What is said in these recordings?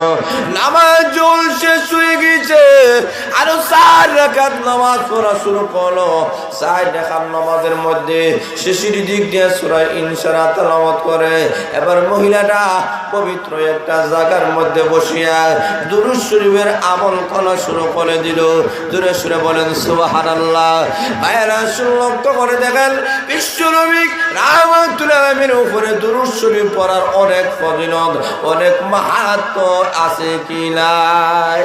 নামাজ জল শেষ গেছে। আরও চার রাকাত নামাজ পড়া শুরু করল। চার রাকাত নামাজের মধ্যে শেষের দিক দিয়ে সূরা ইনসারা তেলাওয়াত করে। এবার মহিলাটা পবিত্র একটা জায়গার মধ্যে বসিয়া দুরুদ শরীফের আমল করা শুরু করে দিল। দূরে সুরে বলেন, সুবহানাল্লাহ। ভাইয়েরা লক্ষ্য করে দেখেন রাহমাতুল্লাহ আলামিনের উপরে দুরুদ শরীফ পড়ার অনেক ফজিলত, অনেক মাহাত্ম আছে কি নাই?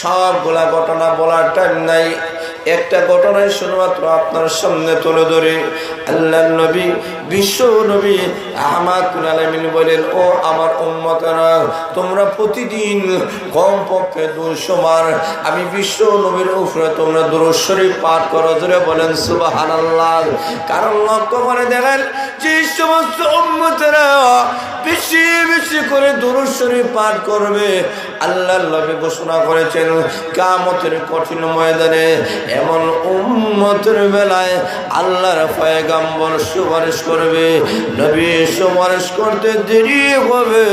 সবগুলা ঘটনা বলার টাইম নাই। একটা ঘটনায় শুধুমাত্র আপনার সামনে তুলে ধরে। আল্লাহ নবী, বিশ্ব নবী আলমিন বলেন, ও আমার উম্মতরা, তোমরা প্রতিদিন কম পক্ষে দুশো বার আমি বিশ্ব নবীর উপরে তোমরা দুরস্বরী পাঠ করো। ধরে বলেন সুবাহান আল্লাহ কারণ লক্ষ্য করে দেখেন, যে সমস্ত উম্মতরা বেশি বেশি করে দুরস্বরী পাঠ করবে আল্লাহ ঘোষণা করেছেন কামতের কঠিন ময়দানে এমন উম্মতের বেলায় আল্লাহর পয়গাম্বর সুপারিশ করবে, নবী সুপারিশ করতে দেরি হবে।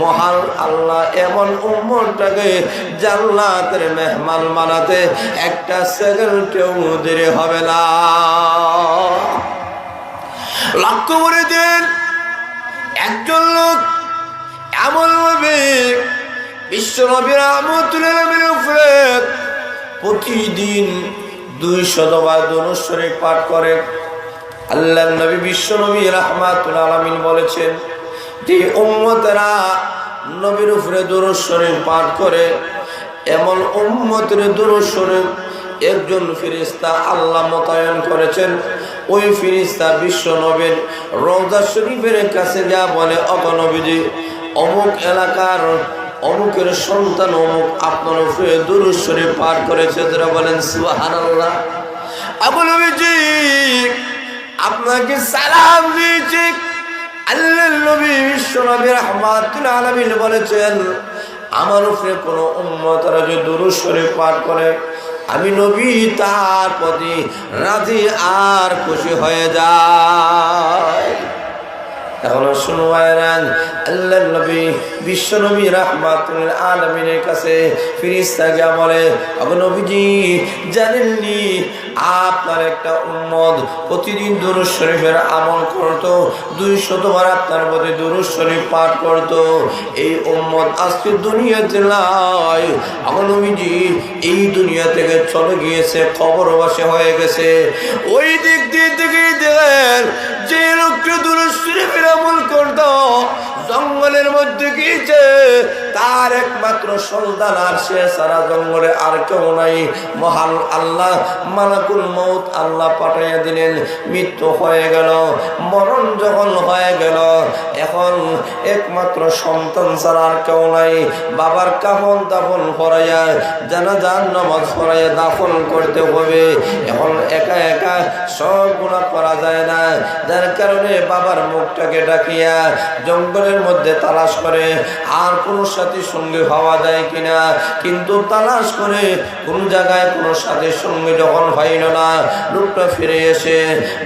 মহান আল্লাহ এমন উম্মতটাকে জান্নাতের মেহমান বানাতে একটা সেকেন্ডেও দেরি হবে না। লক্ষ্য করে দেন, একজন লোক এমন ভাবে বিশ্বনবীর আমতুলের উপরে প্রতিদিন দুই শতবার দনুশ্বরে পাঠ করে। আল্লাহ নবী বিশ্বনবী রহমাতুল আলমিন বলেছেন, যে উম্মতেরা নবীর উপরে দনুশ্বরে পাঠ করে, এমন উম্মতের দনুশ্বরে একজন ফিরিস্তা আল্লাহ মোতায়েন করেছেন। ওই ফিরিস্তা বিশ্ব নবীর রৌজা শরীফের কাছে যা বলে অগনবীজি অমুক এলাকার অমুকের সন্তান অমুক আপনার উপরে দুরুশ্বরে পার করেছে, যারা বলেন সুবাহান আল্লাহ আবু নবীজি, আপনাকে সালাম দিয়েছি। আল্লাহ নবী বলেছেন, আমার কোনো যদি দুরুশ্বরে করে, আমি নবী তার প্রতি রাজি আর খুশি হয়ে যায়। এখন শুনবায়রান আল্লাহ নবী, বিশ্ব নবী রাহমাতুল আলমিনের কাছে ফিরিস্তা গিয়া বলে জানেননি আপনার একটা উম্মদ প্রতিদিন দুরুদ শরীফের আমল করতো দুই শতবার আপনার প্রতি দুরুদ শরীফ পাঠ করতো। এই উম্মদ আজকে দুনিয়াতে আবু নবীজি, এই দুনিয়া থেকে চলে গিয়েছে, কবরবাসী হয়ে গেছে। ওই দিক দিয়ে থেকে দেখেন যে লোকটা জঙ্গলের মধ্যে গিয়েছে। তার একমাত্র সন্তান আর সে সারা জঙ্গলে আর কেউ নাই। মহান আল্লাহ মালাকুল মৌত আল্লাহ পাঠাইয়া দিলেন। মৃত্যু হয়ে গেল, মরণ যখন হয়ে গেল, এখন একমাত্র সন্তান ছাড়া আর কেউ নাই। বাবার কাফন দাফন করাইয়া জানাজান নামাজ পড়াইয়া দাফন করতে হবে। এখন একা একা সব গুণা করা যায় না। যার কারণে বাবার মুখটাকে ডাকিয়া জঙ্গলের মধ্যে তালাশ করে, আর কোনো সাথীর সঙ্গে পাওয়া যায় কিনা? কিন্তু তালাশ করে কোন জায়গায় কোনো সাথীর সঙ্গে যখন পাইল না, লোকটা ফিরে এসে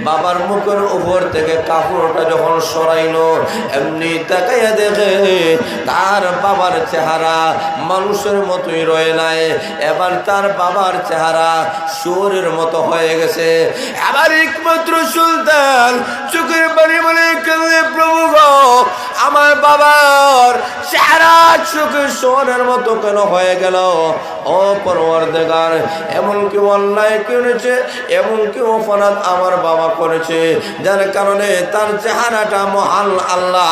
বাবার মুখের উপর থেকে কাপড়টা যখন সরাইলো, এমনি তাকাইয়া দেখে তার বাবার চেহারা মানুষের মতোই রয়ে নাই। এবার তার বাবার চেহারা শুয়োরের মতো হয়ে গেছে। আবার একমাত্র সুলতান চোখের বাড়ি বলে কেঁদে, প্রভু আমার বাবার চেহারা চোখের সোনের মতো কেন হয়ে গেল? ও পরওয়ার দেগার এমন কি অন্যায় করেছে এমন কি অপরাধ আমার বাবা করেছে। যার কারণে তার চেহারাটা মহান আল্লাহ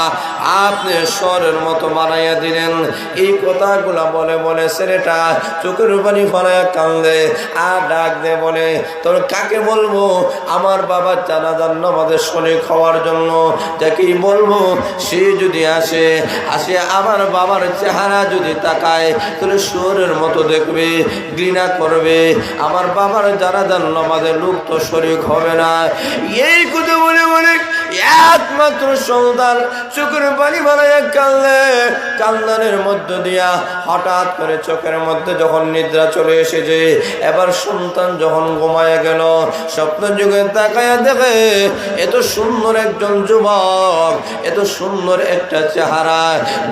আপনি স্বরের মতো বানাইয়া দিলেন। এই কথাগুলা বলে বলে ছেলেটা চোখের পানি ফলায় কান্দে আর ডাক দে বলে, তোর কাকে বলব? আমার বাবার জানাজার নামাজের শরীর খাওয়ার জন্য যাকেই বলব, সে যদি আসে আসে আমার বাবার চেহারা যদি তাকায়, তাহলে সুরের মতো দেখবে ঘৃণা করবে। আমার বাবার যারা জানলো আমাদের লোক তো শরীর হবে না। এই কথা বলে বলে একমাত্র সন্তান চোখের পানি এক কান্দে কান্দানের মধ্য দিয়া হঠাৎ করে চোখের মধ্যে যখন নিদ্রা চলে এসেছে, এবার সন্তান যখন ঘুমায়া গেল স্বপ্ন যুগে তাকায় দেখে, এত সুন্দর একজন যুবক, এত সুন্দর একটা চেহারা।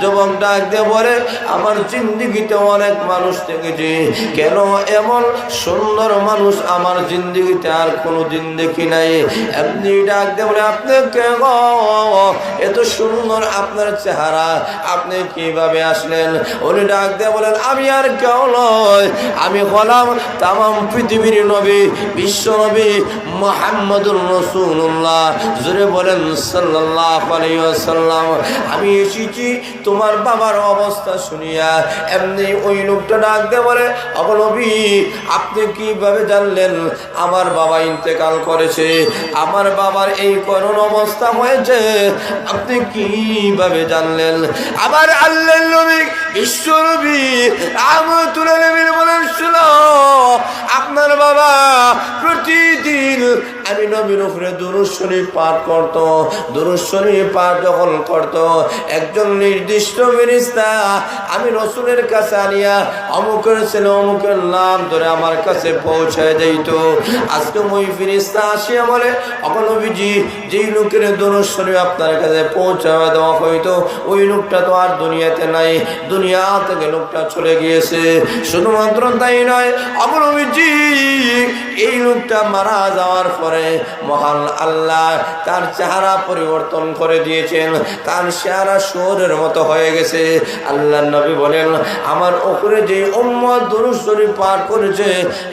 যুবক ডাক দিয়ে বলে, আমার জিন্দিগিতে অনেক মানুষ দেখেছি। কেন এমন সুন্দর মানুষ আমার জিন্দিগিতে আর কোনো দিন দেখি নাই? আপনি ডাক দিয়ে বলে, আপনি কে এত সুন্দর আপনার চেহারা, আপনি কীভাবে আসলেন? উনি ডাক দিয়ে বলেন, আমি আর কেউ নয় আমি হলাম তাম পৃথিবীর নবী, বিশ্ব নবী মোহাম্মদুর রসুল্লাহ জুড়ে বলেন সাল্লাহ সাল্লাম আমি এসেছি তোমার বাবার অবস্থা শুনিয়া। এমনি ওই লোকটা ডাক দিয়ে বলে অবনবী আপনি কীভাবে জানলেন আমার বাবা ইন্তেকাল করেছে? আমার বাবার এই করুণ অবস্থা হয়েছে। আপনি কীভাবে জানলেন? আবার আল্লাহ নবী বিশ্ব নবী রহমতুল্লাহ নবীর বলেন শুনো আপনার বাবা আমি নবীর উপরে দুরুশ্বরী পাঠ করত দুরুশ্বরী পাঠ যখন করত, একজন নির্দিষ্ট ফেরিস্তা আমি রসুলের কাছে আনিয়া অমুকের ছেলে অমুকের নাম ধরে আমার কাছে পৌঁছায় যাইত আজকে ওই ফিরিস্তা বলে অকনবীজি যেই লোকের দুরুশ্বরী আপনার কাছে পৌঁছায় দেওয়া হইতো, ওই লোকটা তো আর দুনিয়াতে নাই, দুনিয়া থেকে লোকটা চলে গিয়েছে। শুধুমাত্র তাই নয় অবনবীজি এই লোকটা মারা যাওয়ার পরে মহান আল্লাহ তার চেহারা পরিবর্তন করে দিয়েছেন। তার চেহারা সুরের মতো হয়ে গেছে। আল্লাহ নবী বলেন, আমার ওপরে যে উম্মত দুরুশ্বরী পাঠ করেছে,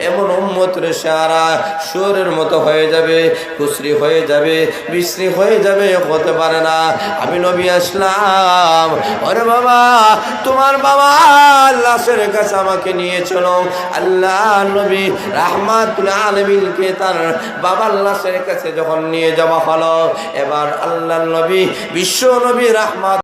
এমন উম্মতের চেহারা সুরের মতো হয়ে যাবে কুসরি হয়ে যাবে, বিশ্রী হয়ে যাবে, হতে পারে না। আমি নবী আসলাম, ওরে বাবা, তোমার বাবা লাশের কাছে আমাকে নিয়ে চলো। আল্লাহ নবী রাহমাতুল আলমিনকে তার বাবার লাশের কাছে যখন নিয়ে যাওয়া হলো এবার আল্লাহ নবী বিশ্ব নবী রাহমাত